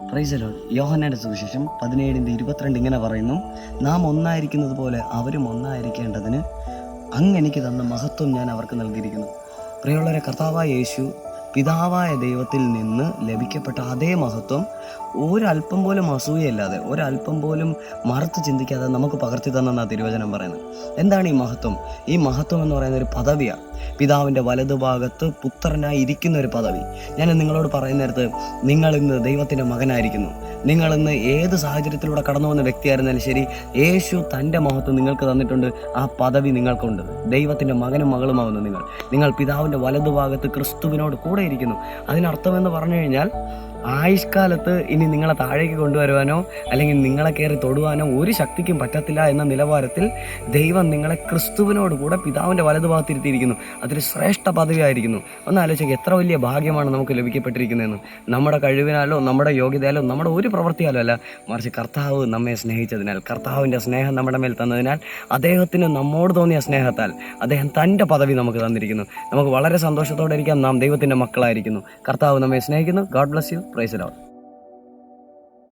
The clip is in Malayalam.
പ്രൈസലോ യോഹന്നയുടെ സുവിശേഷം പതിനേഴിന്റെ ഇരുപത്തിരണ്ട് ഇങ്ങനെ പറയുന്നു നാം ഒന്നായിരിക്കുന്നത് പോലെ അവരും ഒന്നായിരിക്കേണ്ടതിന് അങ്ങ് എനിക്ക് തന്ന മഹത്വം ഞാൻ അവർക്ക് നൽകിയിരിക്കുന്നു. പ്രിയമുള്ളവരെ കർത്താവായ യേശു പിതാവായ ദൈവത്തിൽ നിന്ന് ലഭിക്കപ്പെട്ട അതേ മഹത്വം ഒരല്പം പോലും അസൂയല്ലാതെ ഒരല്പം പോലും മറുത്ത് ചിന്തിക്കാതെ നമുക്ക് പകർത്തി തന്നെന്നാണ് തിരുവചനം പറയുന്നത്. എന്താണ് ഈ മഹത്വം? ഈ മഹത്വം എന്ന് പറയുന്ന ഒരു പദവിയാണ്. പിതാവിന്റെ വലതുഭാഗത്ത് പുത്രനായി ഇരിക്കുന്ന ഒരു പദവി. ഞാൻ നിങ്ങളോട് പറയുന്ന നേരത്ത് നിങ്ങൾ ഇന്ന് ദൈവത്തിന്റെ മകനായിരിക്കുന്നു. നിങ്ങൾ ഇന്ന് ഏത് സാഹചര്യത്തിലൂടെ കടന്നു വന്ന വ്യക്തിയായിരുന്നാലും ശരി യേശു തന്റെ മഹത്വം നിങ്ങൾക്ക് തന്നിട്ടുണ്ട്. ആ പദവി നിങ്ങൾക്കുണ്ട്. ദൈവത്തിന്റെ മകനും മകളുമാവുന്നു നിങ്ങൾ. നിങ്ങൾ പിതാവിന്റെ വലതുഭാഗത്ത് ക്രിസ്തുവിനോട് കൂടെ ഇരിക്കുന്നു. അതിനർത്ഥം എന്ന് പറഞ്ഞു കഴിഞ്ഞാൽ ആയുഷ്കാലത്ത് ഇനി നിങ്ങളെ താഴേക്ക് കൊണ്ടുവരുവാനോ അല്ലെങ്കിൽ നിങ്ങളെ കയറി തൊടുവാനോ ഒരു ശക്തിക്കും പറ്റത്തില്ല എന്ന നിലവാരത്തിൽ ദൈവം നിങ്ങളെ ക്രിസ്തുവിനോട് കൂടെ പിതാവിന്റെ വലതുഭാഗത്തിരുത്തിയിരിക്കുന്നു അതൊരു ശ്രേഷ്ഠ പദവിയായിരിക്കുന്നു. ഒന്ന് ആലോചിക്കുക എത്ര വലിയ ഭാഗ്യമാണ് നമുക്ക് ലഭിക്കപ്പെട്ടിരിക്കുന്നതെന്ന്. നമ്മുടെ കഴിവിനാലോ നമ്മുടെ യോഗ്യതയാലോ നമ്മുടെ ഒരു പ്രവൃത്തിയാലോ അല്ല. മറിച്ച് കർത്താവ് നമ്മെ സ്നേഹിച്ചതിനാൽ കർത്താവിന്റെ സ്നേഹം നമ്മുടെ മേൽ തന്നതിനാൽ അദ്ദേഹത്തിന് നമ്മോട് തോന്നിയ സ്നേഹത്താൽ അദ്ദേഹം തന്റെ പദവി നമുക്ക് തന്നിരിക്കുന്നു. നമുക്ക് വളരെ സന്തോഷത്തോടെ ഇരിക്കാം. നാം ദൈവത്തിന്റെ മക്കളായിരിക്കുന്നു. കർത്താവ് നമ്മെ സ്നേഹിക്കുന്നു. God bless you. Praise Lord